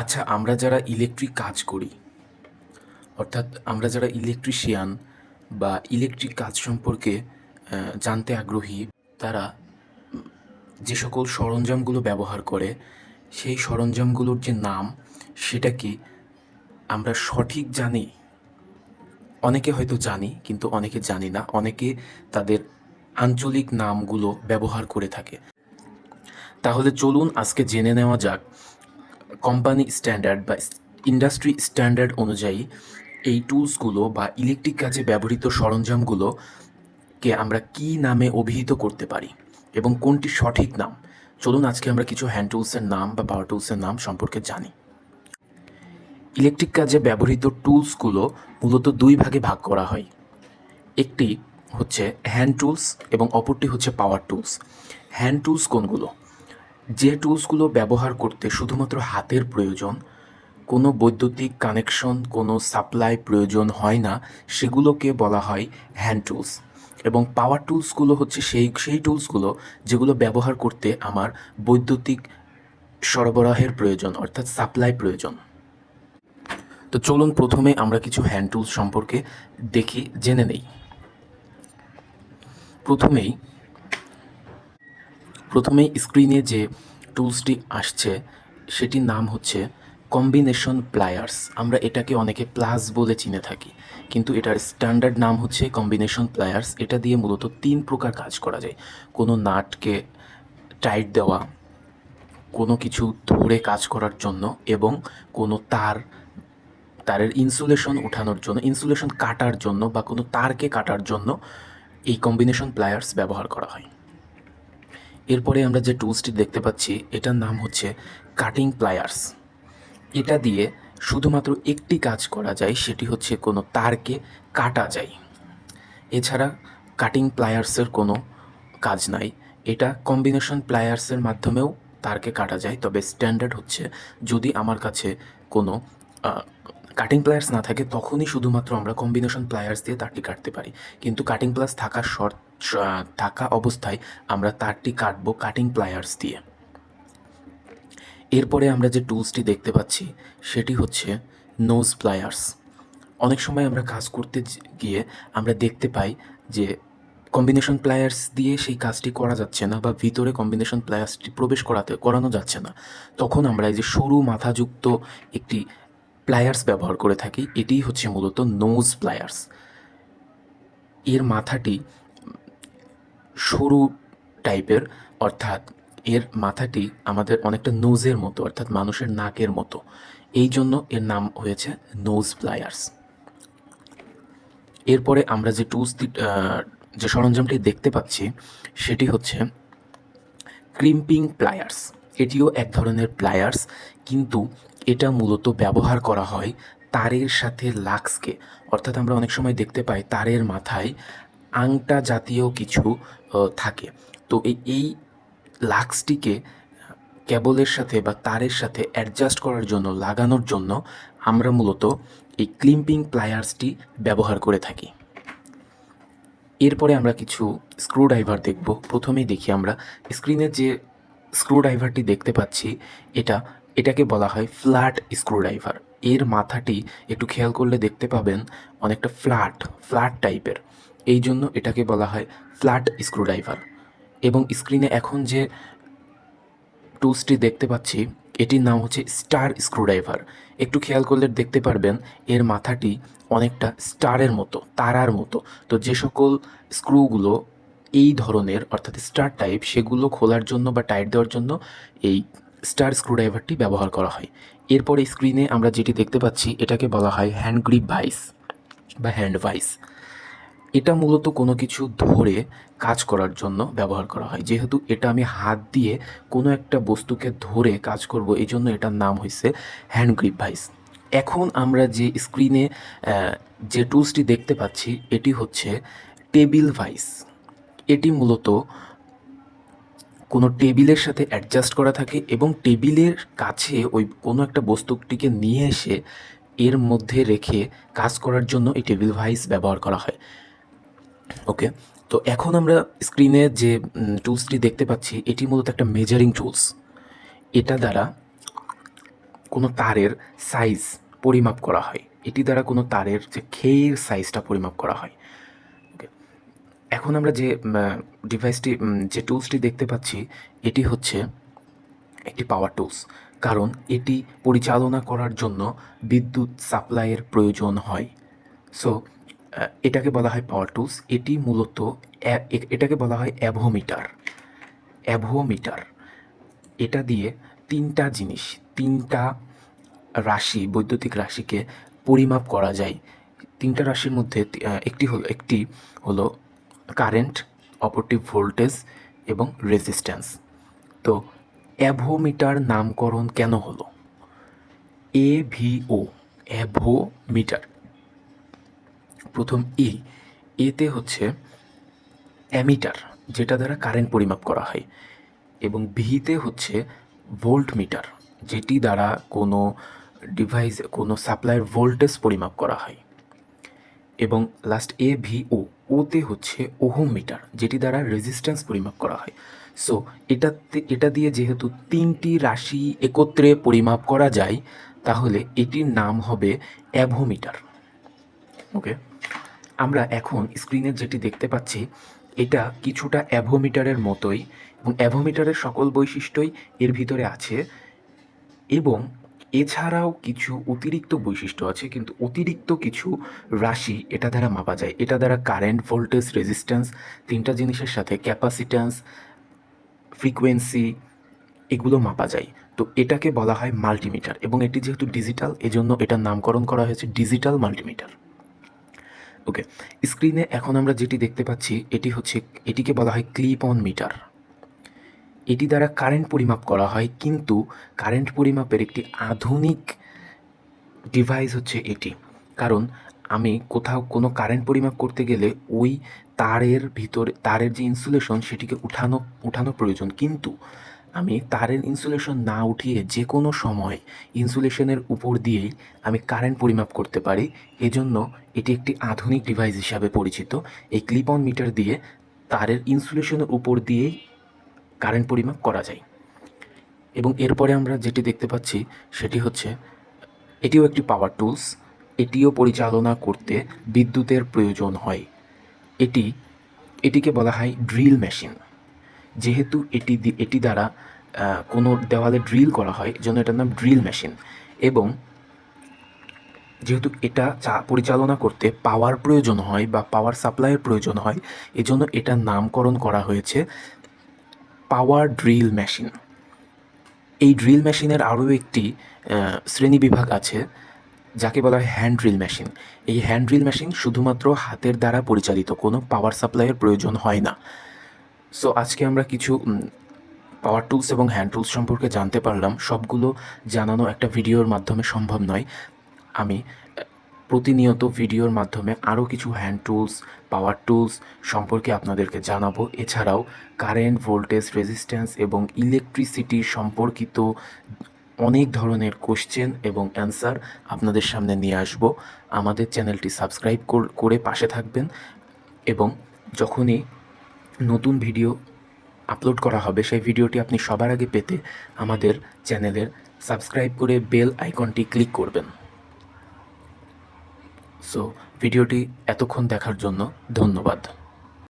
আচ্ছা আমরা যারা ইলেকট্রিক কাজ করি, অর্থাৎ আমরা যারা ইলেকট্রিশিয়ান বা ইলেকট্রিক কাজ সম্পর্কে জানতে আগ্রহী, তারা যে সকল সরঞ্জামগুলো ব্যবহার করে, সেই সরঞ্জামগুলোর যে নাম, সেটা কি আমরা সঠিক জানি? অনেকে হয়তো জানি, কিন্তু অনেকে জানি না। অনেকে তাদের আঞ্চলিক নামগুলো ব্যবহার করে থাকে। তাহলে চলুন আজকে জেনে নেওয়া যাক কোম্পানি স্ট্যান্ডার্ড বা ইন্ডাস্ট্রি স্ট্যান্ডার্ড অনুযায়ী এই টুলসগুলো বা ইলেকট্রিক কাজে ব্যবহৃত সরঞ্জামগুলোকে আমরা কি নামে অভিহিত করতে পারি এবং কোনটি সঠিক নাম? চলুন আজকে আমরা কিছু হ্যান্ড টুলসের নাম বা পাওয়ার টুলসের নাম সম্পর্কে জানি। ইলেকট্রিক কাজে ব্যবহৃত টুলসগুলো মূলত দুই ভাগে ভাগ করা হয়। একটি হচ্ছে হ্যান্ড টুলস এবং অপরটি হচ্ছে পাওয়ার টুলস হ্যান্ড টুলস কোনগুলো? যে টুলসগুলো ব্যবহার করতে শুধুমাত্র হাতের প্রয়োজন, কোনো বৈদ্যুতিক কানেকশন, কোনো সাপ্লাই প্রয়োজন হয় না, সেগুলোকে বলা হয় হ্যান্ড টুলস। এবং পাওয়ার টুলসগুলো হচ্ছে সেই সেই টুলসগুলো যেগুলো ব্যবহার করতে আমার বৈদ্যুতিক সরবরাহের প্রয়োজন, অর্থাৎ সাপ্লাই প্রয়োজন। তো চলুন প্রথমে আমরা কিছু হ্যান্ড টুলস সম্পর্কে দেখি, জেনে নেই। প্রথমেই প্রথমেই স্ক্রিনে যে টুলসটি আসছে, সেটির নাম হচ্ছে কম্বিনেশন প্লায়ার্স। আমরা এটাকে অনেকে প্লাস বলে চিনে থাকি, কিন্তু এটার স্ট্যান্ডার্ড নাম হচ্ছে কম্বিনেশন প্লায়ার্স। এটা দিয়ে মূলত তিন প্রকার কাজ করা যায়। কোনো নাটকে টাইট দেওয়া, কোনো কিছু ধরে কাজ করার জন্য এবং কোনো তার, তারের ইনসুলেশন ওঠানোর জন্য, ইনসুলেশন কাটার জন্য বা কোনো তারকে কাটার জন্য এই কম্বিনেশন প্লায়ার্স ব্যবহার করা হয়। এরপরে আমরা যে টুলসটি দেখতে পাচ্ছি, এটার নাম হচ্ছে কাটিং প্লায়ার্স এটা দিয়ে শুধুমাত্র একটি কাজ করা যায়, সেটি হচ্ছে কোনো তারকে কাটা যায়। এছাড়া কাটিং প্লায়ার্সের কোনো কাজ নাই। এটা কম্বিনেশন প্লায়ার্সের মাধ্যমেও তারকে কাটা যায়, তবে স্ট্যান্ডার্ড হচ্ছে যদি আমার কাছে কোনো কাটিং প্লায়ার্স না থাকে, তখনই শুধুমাত্র আমরা কম্বিনেশন প্লায়ার্স দিয়ে তারটি কাটতে পারি। কিন্তু কাটিং প্লাস থাকার শর্ত থাকা অবস্থায় আমরা তারটি কাটবো কাটিং প্লায়ার্স দিয়ে। এরপরে আমরা যে টুলসটি দেখতে পাচ্ছি, সেটি হচ্ছে নোজ প্লায়ার্স অনেক সময় আমরা কাজ করতে গিয়ে আমরা দেখতে পাই যে কম্বিনেশন প্লায়ার্স দিয়ে সেই কাজটি করা যাচ্ছে না বা ভিতরে কম্বিনেশন প্লায়ার্সটি প্রবেশ করাতে, করানো যাচ্ছে না। তখন আমরা এই যে সরু মাথাযুক্ত একটি প্লায়ার্স ব্যবহার করে থাকি, এটিই হচ্ছে মূলত নোজ প্লায়ার্স এর মাথাটি সরু টাইপের, অর্থাৎ এর মাথাটি আমাদের অনেকটা নোজের মতো, অর্থাৎ মানুষের নাকের মতো। এই জন্য এর নাম হয়েছে নোজ প্লায়ার্স এরপরে আমরা যে টুলসটি যে সরঞ্জামটি দেখতে পাচ্ছি, সেটি হচ্ছে ক্রিম্পিং প্লায়ার্স এটিও এক ধরনের প্লায়ার্স কিন্তু এটা মূলত ব্যবহার করা হয় তারের সাথে লাক্সকে। অর্থাৎ আমরা অনেক সময় দেখতে পাই তারের মাথায় আংটা জাতীয় কিছু থাকে। তো এই লাক্সটিকে কেবলের সাথে বা তারের সাথে অ্যাডজাস্ট করার জন্য, লাগানোর জন্য আমরা মূলত এই ক্লিম্পিং প্লায়ার্সটি ব্যবহার করে থাকি। এরপরে আমরা কিছু স্ক্রু ড্রাইভার দেখব। প্রথমেই দেখি আমরা স্ক্রিনে যে স্ক্রু ড্রাইভারটি দেখতে পাচ্ছি, এটা, এটাকে বলা হয় ফ্ল্যাট স্ক্রু ড্রাইভার এর মাথাটি একটু খেয়াল করলে দেখতে পাবেন, অনেকটা ফ্ল্যাট ফ্ল্যাট টাইপের এই জন্য এটাকে বলা হয় ফ্ল্যাট স্ক্রুড্রাইভার। এবং স্ক্রিনে এখন যে টুলসটি দেখতে পাচ্ছি, এটির নাম হচ্ছে স্টার স্ক্রুড্রাইভার। একটু খেয়াল করলে দেখতে পারবেন, এর মাথাটি অনেকটা স্টারের মতো, তারার মতো। তো যে সকল স্ক্রুগুলো এই ধরনের, অর্থাৎ স্টার টাইপ, সেগুলো খোলার জন্য বা টাইট দেওয়ার জন্য এই স্টার স্ক্রুড্রাইভারটি ব্যবহার করা হয়। এরপরে স্ক্রিনে আমরা যেটি দেখতে পাচ্ছি, এটাকে বলা হয় হ্যান্ড গ্রিপ ভাইস বা হ্যান্ড ভাইস। এটা মূলত কোনো কিছু ধরে কাজ করার জন্য ব্যবহার করা হয়। যেহেতু এটা আমি হাত দিয়ে কোনো একটা বস্তুকে ধরে কাজ করব এই জন্য এটার নাম হয়েছে হ্যান্ড গ্রিপ ভাইস। এখন আমরা যে স্ক্রিনে যে টুলসটি দেখতে পাচ্ছি, এটি হচ্ছে টেবিল ভাইস। এটি মূলত কোনো টেবিলের সাথে অ্যাডজাস্ট করা থাকে এবং টেবিলের কাছে ওই কোনো একটা বস্তুটিকে নিয়ে এসে এর মধ্যে রেখে কাজ করার জন্য এই টেবিল ভাইস ব্যবহার করা হয়। ওকে তো এখন আমরা স্ক্রিনে যে টুলসটি দেখতে পাচ্ছি এটি মূলত একটা মেজারিং টুলস এটা দ্বারা কোনো তারের সাইজ পরিমাপ করা হয়। এটি দ্বারা কোনো তারের যে খেয়ের সাইজটা পরিমাপ করা হয়। এখন আমরা যে ডিভাইসটি যে টুলসটি দেখতে পাচ্ছি, এটি হচ্ছে একটি পাওয়ার টুলস কারণ এটি পরিচালনা করার জন্য বিদ্যুৎ সাপ্লাইয়ের প্রয়োজন হয়। সো এটাকে বলা হয় পাওয়ার টুলস এটি মূলত এটাকে বলা হয় অ্যাভোমিটার। অ্যাভোমিটার। এটা দিয়ে তিনটা জিনিস, তিনটা রাশি, বৈদ্যুতিক রাশিকে পরিমাপ করা যায়। তিনটা রাশির মধ্যে একটি হলো একটি হলো কারেন্ট অপরটি ভোল্টেজ এবং রেজিস্ট্যান্স তো অ্যাভোমিটার নামকরণ কেন হলো? এ অ্যাভোমিটার। প্রথম ই এতে হচ্ছে অ্যামিটার, যেটা দ্বারা কারেন্ট পরিমাপ করা হয়, এবং ভিতে হচ্ছে ভোল্ট মিটার যেটি দ্বারা কোনো ডিভাইস কোনো সাপ্লাইয়ের ভোল্টেজ পরিমাপ করা হয়। এবং লাস্ট এ ভি ও ওতে হচ্ছে ওহম মিটার যেটি দ্বারা রেজিস্ট্যান্স পরিমাপ করা হয়। সো এটাতে, এটা দিয়ে যেহেতু তিনটি রাশি একত্রে পরিমাপ করা যায়, তাহলে এটির নাম হবে অ্যাভোমিটার। ওকে আমরা এখন স্ক্রিনে যেটি দেখতে পাচ্ছি, এটা কিছুটা অ্যাভোমিটারের মতোই এবং অ্যাভোমিটারের সকল বৈশিষ্ট্যই এর ভিতরে আছে এবং এছাড়াও কিছু অতিরিক্ত বৈশিষ্ট্য আছে, কিন্তু অতিরিক্ত কিছু রাশি এটা দ্বারা মাপা যায়। এটা দ্বারা কারেন্ট ভোল্টেজ রেজিস্ট্যান্স তিনটা জিনিসের সাথে ক্যাপাসিট্যান্স ফ্রিকোয়েন্সি এগুলো মাপা যায়। তো এটাকে বলা হয় মাল্টিমিটার এবং এটি যেহেতু ডিজিটাল এজন্য এটার নামকরণ করা হয়েছে ডিজিটাল মাল্টিমিটার ওকে স্ক্রিনে এখন আমরা যেটি দেখতে পাচ্ছি, এটি হচ্ছে, এটিকে বলা হয় ক্লিপ অন মিটার এটি দ্বারা কারেন্ট পরিমাপ করা হয়, কিন্তু কারেন্ট পরিমাপের একটি আধুনিক ডিভাইস হচ্ছে এটি। কারণ আমি কোথাও কোনো কারেন্ট পরিমাপ করতে গেলে ওই তারের ভিতরে, তারের যে ইনসুলেশন সেটিকে উঠানো উঠানো প্রয়োজন। কিন্তু আমি তারের ইনসুলেশন না উঠিয়ে যে কোনো সময় ইনসুলেশনের উপর দিয়েই আমি কারেন্ট পরিমাপ করতে পারি। এজন্য এটি একটি আধুনিক ডিভাইস হিসাবে পরিচিত। এই ক্লিপ অন মিটার দিয়ে তারের ইনসুলেশনের উপর দিয়েই কারেন্ট পরিমাপ করা যায়। এবং এরপরে আমরা যেটি দেখতে পাচ্ছি সেটি হচ্ছে, এটিও একটি পাওয়ার টুলস এটিও পরিচালনা করতে বিদ্যুতের প্রয়োজন হয়। এটি, এটিকে বলা হয় ড্রিল মেশিন যেহেতু এটি এটি দ্বারা কোনো দেওয়ালে ড্রিল করা হয় এজন্য এটার নাম ড্রিল মেশিন এবং যেহেতু এটা চা পরিচালনা করতে পাওয়ার প্রয়োজন হয় বা পাওয়ার সাপ্লাইয়ের প্রয়োজন হয় এজন্য এটার নামকরণ করা হয়েছে পাওয়ার ড্রিল মেশিন এই ড্রিল মেশিনের আরও একটি আহ, শ্রেণীবিভাগ আছে যাকে বলা হয় হ্যান্ড ড্রিল মেশিন এই হ্যান্ড ড্রিল মেশিন শুধুমাত্র হাতের দ্বারা পরিচালিত কোনো পাওয়ার সাপ্লাইয়ের প্রয়োজন হয় না। সো আজকে আমরা কিছু পাওয়ার টুলস এবং হ্যান্ড টুলস সম্পর্কে জানতে পারলাম। সবগুলো জানানো একটা ভিডিওর মাধ্যমে সম্ভব নয়। আমি প্রতিনিয়ত ভিডিওর মাধ্যমে আরও কিছু হ্যান্ড টুলস পাওয়ার টুলস সম্পর্কে আপনাদেরকে জানাব। এছাড়াও কারেন্ট ভোল্টেজ রেজিস্ট্যান্স এবং ইলেকট্রিসিটি সম্পর্কিত অনেক ধরনের কোশ্চেন এবং অ্যান্সার আপনাদের সামনে নিয়ে আসব। আমাদের চ্যানেলটি সাবস্ক্রাইব কর- পাশে থাকবেন এবং যখনই নতুন ভিডিও আপলোড করা হবে, সেই ভিডিওটি আপনি সবার আগে পেতে আমাদের চ্যানেলের সাবস্ক্রাইব করে বেল আইকনটি ক্লিক করবেন। সো ভিডিওটি এতক্ষণ দেখার জন্য ধন্যবাদ।